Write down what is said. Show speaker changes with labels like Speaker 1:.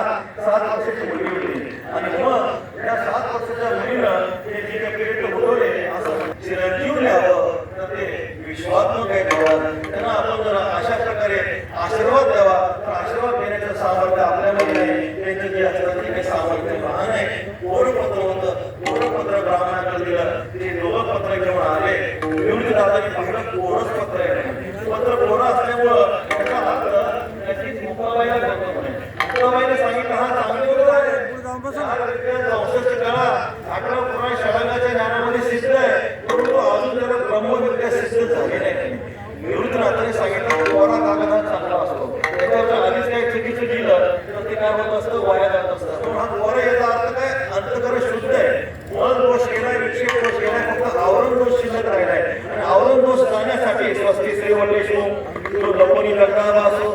Speaker 1: सात वर्षाची मुलगी होती. आणि मग या सात वर्षाच्या मुलीनं ते जे काही पिरियड बोलवले असं चिरंजीव लिहावं तर ते विश्वात्मक काही द्यावा त्यांना आपण जरा अशा प्रकारे आशीर्वाद द्यावा. तर आशीर्वाद देण्याचं सामर्थ्य आपल्यामध्ये नाही त्यांचं जे असतं ते काही सामर्थ्य महान आहे. कोण पत्र होतं. कोण पत्र ब्राह्मणाकडे दिलं ते दोघं घेऊन आले. मिळून दादाने पाहिलं कोणच पत्र आहे मुक्ताबाईने सांगितलं हा चांगली गोष्ट आहे. चौसष्ट कळा. ज्ञानामध्ये आहे. परंतु अजून त्याला ब्रह्मविद्या सिद्ध झाली नाही निवृत्तीनाथाने सांगितलं कोरा कागद हा चांगला असतो. त्याच्यावर आधीच काही चुकीचं दिलं तर ते काय होत असतं? वाया जात असतं. पण हा कोरा याचा अर्थ काय? अंतकर शुद्ध आहे. मन दोष गेलाय विक्षेप दोष गेलाय फक्त आवरण दोष शिल्लक राहिलाय. आणि आवरण दोष जाण्यासाठी स्वस्ती तो लपणी लग्नाला असो